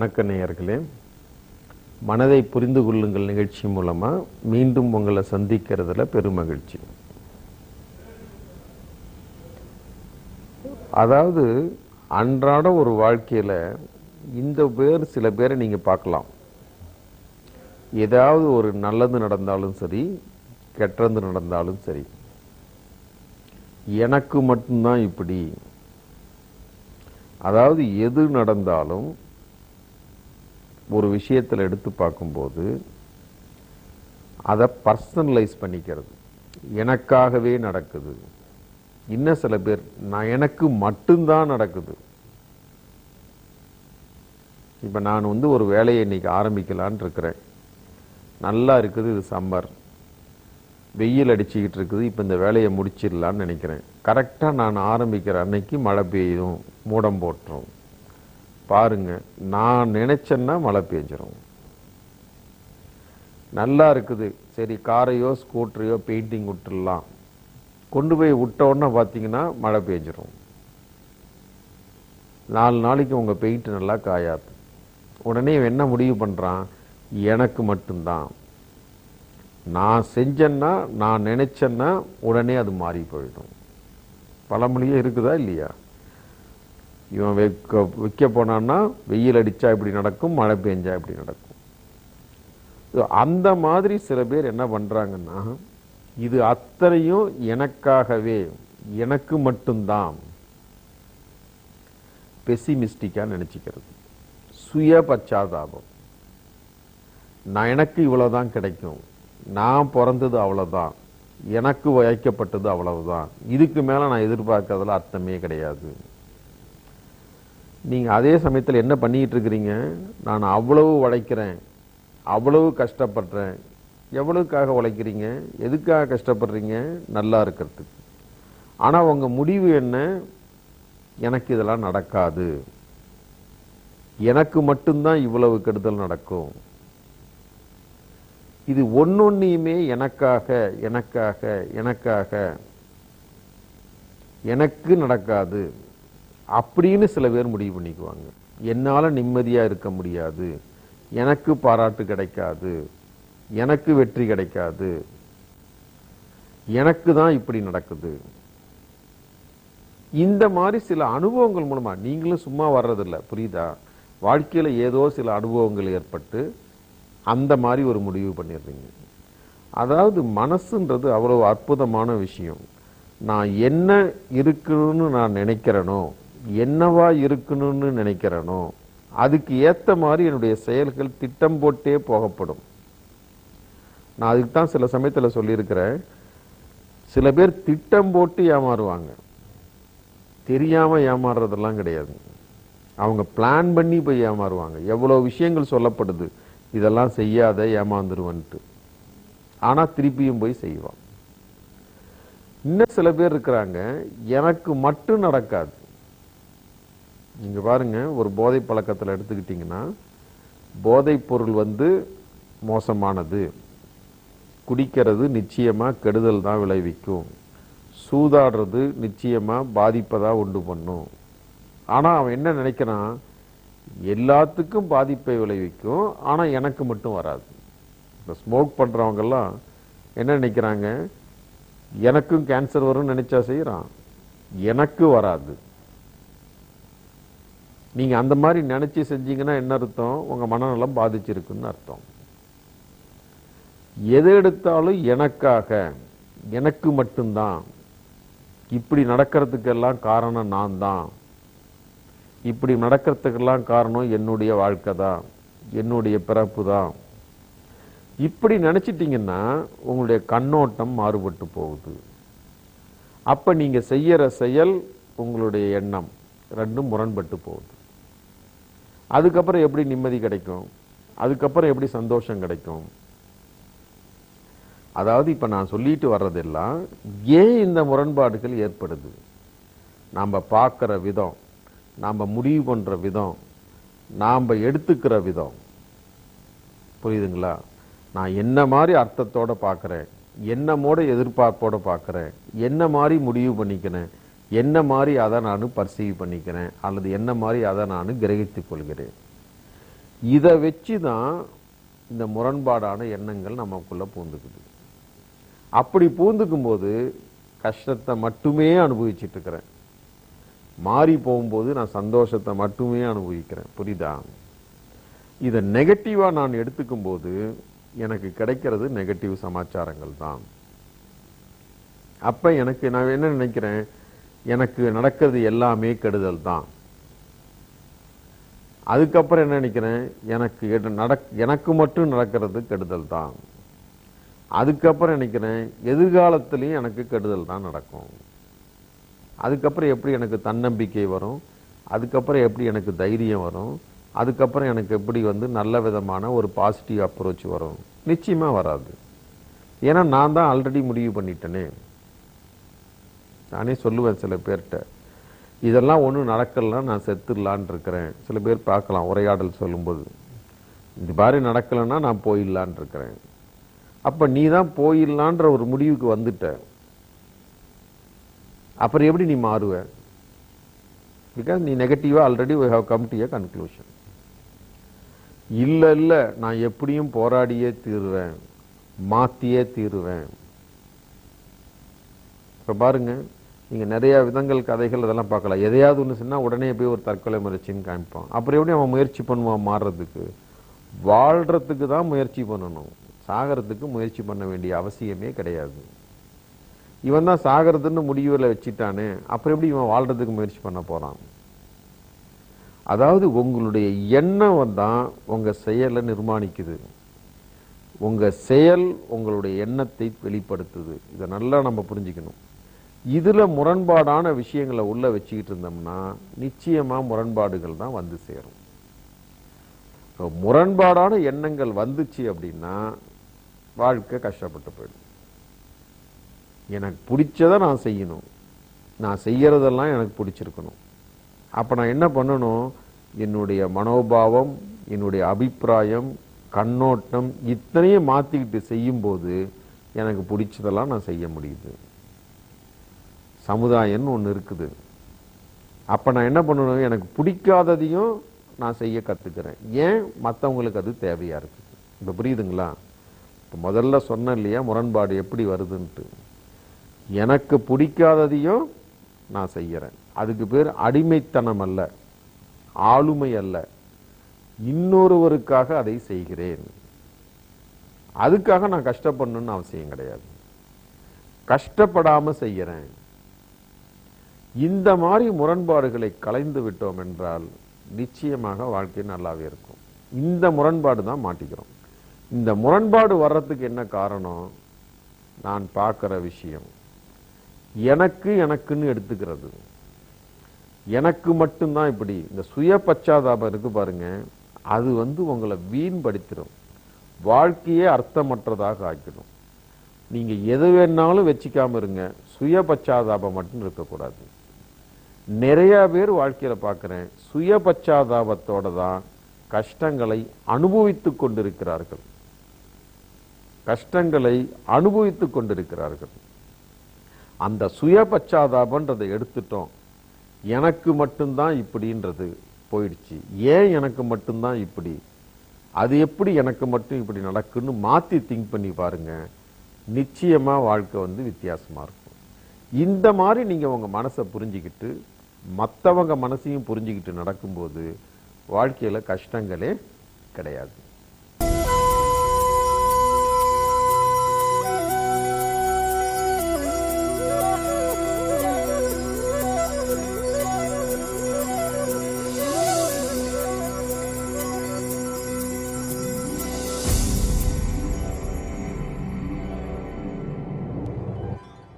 வணக்க நேயர்களே மனதை புரிந்து கொள்ளுங்கள் நிகழ்ச்சி மூலமா மீண்டும் உங்களை சந்திக்கிறதுல பெருமகிழ்ச்சி. அதாவது அன்றாட ஒரு வாழ்க்கையில இந்த பேர் சில பேரை நீங்க பார்க்கலாம். ஏதாவது ஒரு நல்லது நடந்தாலும் சரி கெட்டது நடந்தாலும் சரி எனக்கு மட்டும்தான் இப்படி. அதாவது எது நடந்தாலும் ஒரு விஷயத்தில் எடுத்து பார்க்கும்போது அதை பர்சனலைஸ் பண்ணிக்கிறது. எனக்காகவே நடக்குது. இன்னும் சில பேர் நான் எனக்கு மட்டும்தான் நடக்குது. இப்போ நான் வந்து ஒரு வேலையை இன்னைக்கு ஆரம்பிக்கலான் இருக்கிறேன். நல்லா இருக்குது இது சம்மர் வெயில் அடிச்சுக்கிட்டு இருக்குது இப்போ இந்த வேலையை முடிச்சிடலான்னு நினைக்கிறேன். கரெக்டாக நான் ஆரம்பிக்கிற அன்னைக்கு மழை பெய்யும் மூடம் போட்டுரும். பாருங்க நான் நினைச்சேன்னா மழை பெஞ்சிரும். நல்லா இருக்குது. சரி காரையோ ஸ்கூட்டரையோ பெயிண்டிங் விட்டுடலாம். கொண்டு போய் விட்ட உடனே பார்த்தீங்கன்னா மழை பெஞ்சிரும். நாலு நாளைக்கு உங்கள் பெயிண்ட் நல்லா காயாது. உடனே என்ன முடிவு பண்ணுறான் எனக்கு மட்டும்தான். நான் செஞ்சேன்னா நான் நினைச்சேன்னா உடனே அது மாறி போயிடும். பழமொழியே இருக்குதா இல்லையா? இவன் வைக்க வைக்க போனான்னா வெயில் அடிச்சா இப்படி நடக்கும் மழை பெஞ்சா இப்படி நடக்கும். அந்த மாதிரி சில பேர் என்ன பண்றாங்கன்னா இது அத்தனையும் எனக்காகவே எனக்கு மட்டும்தான் பெசிமிஸ்டிக்காக நினச்சிக்கிறது. சுய பச்சாதாபம். நான் எனக்கு இவ்வளவுதான் கிடைக்கும். நான் பிறந்தது அவ்வளவுதான். எனக்கு வைக்கப்பட்டது அவ்வளவுதான். இதுக்கு மேல நான் எதிர்பார்க்கறதுல அர்த்தமே கிடையாது. நீங்கள் அதே சமயத்தில் என்ன பண்ணிக்கிட்டு இருக்கிறீங்க நான் அவ்வளவு உழைக்கிறேன் அவ்வளவு கஷ்டப்படுறேன். எவ்வளவுக்காக உழைக்கிறீங்க? எதுக்காக கஷ்டப்படுறீங்க? நல்லா இருக்கிறதுக்கு. ஆனால் உங்கள் முடிவு என்ன? எனக்கு இதெல்லாம் நடக்காது. எனக்கு மட்டும்தான் இவ்வளவு கெடுதல் நடக்கும். இது ஒன்னொன்னையுமே எனக்காக எனக்காக எனக்காக. எனக்கு நடக்காது. அப்படின்னு சில பேர் முடிவு பண்ணிக்குவாங்க. என்னால் நிம்மதியாக இருக்க முடியாது. எனக்கு பாராட்டு கிடைக்காது. எனக்கு வெற்றி கிடைக்காது. எனக்கு தான் இப்படி நடக்குது. இந்த மாதிரி சில அனுபவங்கள் மூலமாக நீங்களும் சும்மா வர்றதில்ல புரியுதா? வாழ்க்கையில் ஏதோ சில அனுபவங்கள் ஏற்பட்டு அந்த மாதிரி ஒரு முடிவு பண்ணிடுறீங்க. அதாவது மனசுன்றது அவ்வளோ அற்புதமான விஷயம். நான் என்ன இருக்கணும்னு நான் நினைக்கிறேனோ என்னவா இருக்கணும்னு நினைக்கிறேனோ அதுக்கு ஏத்த மாதிரி என்னுடைய செயல்கள் திட்டம் போட்டே போகப்படும். நான் அதுக்கு தான் சில சமயத்தில் சொல்லியிருக்கிறேன். சில பேர் திட்டம் போட்டு ஏமாறுவாங்க. தெரியாமல் ஏமாறுறதெல்லாம் கிடையாது. அவங்க பிளான் பண்ணி போய் ஏமாறுவாங்க. எவ்வளோ விஷயங்கள் சொல்லப்படுது. இதெல்லாம் செய்யாத ஏமாந்துருவன்ட்டு. ஆனால் திருப்பியும் போய் செய்வான். இன்னும் சில பேர் இருக்கிறாங்க. எனக்கு மட்டும் நடக்காது. நீங்கள் பாருங்க ஒரு போதை பழக்கத்தில் எடுத்துக்கிட்டிங்கன்னா போதைப் பொருள் வந்து மோசமானது. குடிக்கிறது நிச்சயமாக கெடுதல் தான் விளைவிக்கும். சூதாடுறது நிச்சயமாக பாதிப்பை உண்டு பண்ணும். ஆனால் அவன் என்ன நினைக்கிறான்? எல்லாத்துக்கும் பாதிப்பை விளைவிக்கும் ஆனால் எனக்கு மட்டும் வராது. இந்த ஸ்மோக் பண்ணுறவங்கெல்லாம் என்ன நினைக்கிறாங்க? எனக்கும் கேன்சர் வரும்னு நினச்சா செய்கிறான் எனக்கு வராது. நீங்கள் அந்த மாதிரி நினச்சி செஞ்சீங்கன்னா என்ன அர்த்தம்? உங்கள் மனநலம் பாதிச்சிருக்குன்னு அர்த்தம். எது எடுத்தாலும் எனக்காக எனக்கு மட்டும்தான். இப்படி நடக்கிறதுக்கெல்லாம் காரணம் நான் தான் இப்படி நடக்கிறதுக்கெல்லாம் காரணம் என்னுடைய வாழ்க்கை தான் என்னுடைய பிறப்பு தான். இப்படி நினச்சிட்டிங்கன்னா உங்களுடைய கண்ணோட்டம் மாறுபட்டு போகுது. அப்போ நீங்கள் செய்கிற செயல் உங்களுடைய எண்ணம் ரெண்டும் முரண்பட்டு போகுது. அதுக்கப்புறம் எப்படி நிம்மதி கிடைக்கும்? அதுக்கப்புறம் எப்படி சந்தோஷம் கிடைக்கும்? அதாவது இப்போ நான் சொல்லிட்டு வர்றதெல்லாம் ஏன் இந்த முரண்பாடுகள் ஏற்படுது? நாம் பார்க்குற விதம் நாம் முடிவு பண்ணுற விதம் நாம் எடுத்துக்கிற விதம். புரியுதுங்களா? நான் என்ன மாதிரி அர்த்தத்தோட பார்க்குறேன்? என்னமோட எதிர்பார்ப்போடு பார்க்குறேன்? என்ன மாதிரி முடிவு பண்ணிக்கிறேன் என்ன மாதிரி அதை நான் பர்சீவ் பண்ணிக்கிறேன் அல்லது என்ன மாதிரி அதை நான் கிரகித்து கொள்கிறேன். இதை வச்சு தான் இந்த முரண்பாடான எண்ணங்கள் நமக்குள்ளே பூந்துக்குது. அப்படி பூந்துக்கும் போது கஷ்டத்தை மட்டுமே அனுபவிச்சிட்டு இருக்கிறேன். மாறி போகும்போது நான் சந்தோஷத்தை மட்டுமே அனுபவிக்கிறேன். புரியுதா? இதை நெகட்டிவாக நான் எடுத்துக்கும் போது எனக்கு கிடைக்கிறது நெகட்டிவ் சமாச்சாரங்கள் தான். அப்போ எனக்கு நான் என்ன நினைக்கிறேன்? எனக்கு நடக்கிறது எல்லாமே கெடுதல் தான். அதுக்கப்புறம் என்ன நினைக்கிறேன்? எனக்கு நடக் எனக்கு மட்டும் நடக்கிறது கெடுதல் தான். அதுக்கப்புறம் நினைக்கிறேன் எதிர்காலத்துலேயும் எனக்கு கெடுதல் தான் நடக்கும். அதுக்கப்புறம் எப்படி எனக்கு தன்னம்பிக்கை வரும்? அதுக்கப்புறம் எப்படி எனக்கு தைரியம் வரும்? அதுக்கப்புறம் எனக்கு எப்படி வந்து நல்ல விதமான ஒரு பாசிட்டிவ் அப்ரோச் வரும்? நிச்சயமாக வராது. ஏன்னா நான் தான் ஆல்ரெடி முடிவு பண்ணிட்டேனே. நானே சொல்லுவேன் சில பேர்கிட்ட இதெல்லாம் ஒன்றும் நடக்கலைன்னா நான் செத்துடலான் இருக்கிறேன். சில பேர் பார்க்கலாம் உரையாடல் சொல்லும்போது. இந்த மாதிரி நடக்கலைன்னா நான் போயிடலான் இருக்கிறேன். அப்ப நீ தான் போயிடலான்ற ஒரு முடிவுக்கு வந்துட்ட. அப்புறம் எப்படி நீ மாறுவ? பிகாஸ் நீ நெகட்டிவாக already we have come to a conclusion இல்ல இல்ல நான் எப்படியும் போராடியே தீருவேன் மாத்தியே தீருவேன். இப்போ பாருங்க நீங்கள் நிறைய விதங்கள் கதைகள் இதெல்லாம் பார்க்கலாம் எதையாவது ஒன்று சொன்னால் உடனே போய் ஒரு தற்கொலை முயற்சின்னு காமிப்பான். அப்புறம் எப்படி அவன் முயற்சி பண்ணுவான் மாறுறதுக்கு? வாழ்கிறதுக்கு தான் முயற்சி பண்ணணும். சாகிறதுக்கு முயற்சி பண்ண வேண்டிய அவசியமே கிடையாது. இவன் தான் சாகிறதுன்னு முடிவில் வச்சுட்டானே. அப்புறம் எப்படி இவன் வாழ்றதுக்கு முயற்சி பண்ண போறான்? அதாவது உங்களுடைய எண்ணம் தான் உங்கள் செயலை நிர்மாணிக்குது. உங்கள் செயல் உங்களுடைய எண்ணத்தை வெளிப்படுத்துது. இதை நல்லா நம்ம புரிஞ்சுக்கணும். இதில் முரண்பாடான விஷயங்களை உள்ளே வச்சுக்கிட்டு இருந்தோம்னா நிச்சயமாக முரண்பாடுகள் தான் வந்து சேரும். முரண்பாடான எண்ணங்கள் வந்துச்சு அப்படின்னா வாழ்க்கை கஷ்டப்பட்டு போயிடும். எனக்கு பிடிச்சதை நான் செய்யணும். நான் செய்கிறதெல்லாம் எனக்கு பிடிச்சிருக்கணும். அப்போ நான் என்ன பண்ணணும்? என்னுடைய மனோபாவம் என்னுடைய அபிப்பிராயம் கண்ணோட்டம் இத்தனையும் மாற்றிக்கிட்டு செய்யும்போது எனக்கு பிடிச்சதெல்லாம் நான் செய்ய முடியுது. சமுதாயம்னு ஒன்று இருக்குது. அப்போ நான் என்ன பண்ணணும்? எனக்கு பிடிக்காததையும் நான் செய்ய கற்றுக்கிறேன் ஏன்? மற்றவங்களுக்கு அது தேவையாக இருக்குது. இப்போ புரியுதுங்களா? இப்போ முதல்ல சொன்னேன் இல்லையா முரண்பாடு எப்படி வருதுன்ட்டு. எனக்கு பிடிக்காததையும் நான் செய்கிறேன் அதுக்கு பேர் அடிமைத்தனம் அல்ல ஆளுமை அல்ல. இன்னொருவருக்காக அதை செய்கிறேன். அதுக்காக நான் கஷ்டப்படணும்னு அவசியம் கிடையாது. கஷ்டப்படாமல் செய்கிறேன் இந்த மாதிரி முரண்பாடுகளை கலைந்து விட்டோம் என்றால் நிச்சயமாக வாழ்க்கை நல்லாவே இருக்கும். இந்த முரண்பாடு தான் மாட்டிக்கிறோம். இந்த முரண்பாடு வர்றதுக்கு என்ன காரணம்? நான் பார்க்குற விஷயம். எனக்கு எனக்குன்னு எடுத்துக்கிறது. எனக்கு மட்டும்தான் இப்படி. இந்த சுய பச்சாதாபம் இருக்கு பாருங்க. அது வந்து உங்களை வீண்படுத்திடும் வாழ்க்கையே அர்த்தமற்றதாக ஆக்கிடும். நீங்கள் எது வேணாலும் வச்சுக்காமல் இருங்க. சுய பச்சாதாபம் மட்டும் இருக்கக்கூடாது. நிறைய பேர் வாழ்க்கையில பார்க்குறேன். சுய பச்சாதாபத்தோடு தான் கஷ்டங்களை அனுபவித்து கொண்டிருக்கிறார்கள். கஷ்டங்களை அனுபவித்து கொண்டிருக்கிறார்கள். அந்த சுய பச்சாதாபன்றதை எடுத்துட்டோம். எனக்கு மட்டும்தான் இப்படின்றது போயிடுச்சு. ஏன் எனக்கு மட்டும்தான் இப்படி? அது எப்படி எனக்கு மட்டும் இப்படி நடக்குன்னு மாற்றி திங்க் பண்ணி பாருங்க. நிச்சயமாக வாழ்க்கை வந்து வித்தியாசமாக இருக்கும். இந்த மாதிரி நீங்க உங்க மனசை புரிஞ்சுக்கிட்டு மத்தவங்க மனசையும் புரிஞ்சுக்கிட்டு நடக்கும்போது வாழ்க்கையில கஷ்டங்களே கிடையாது.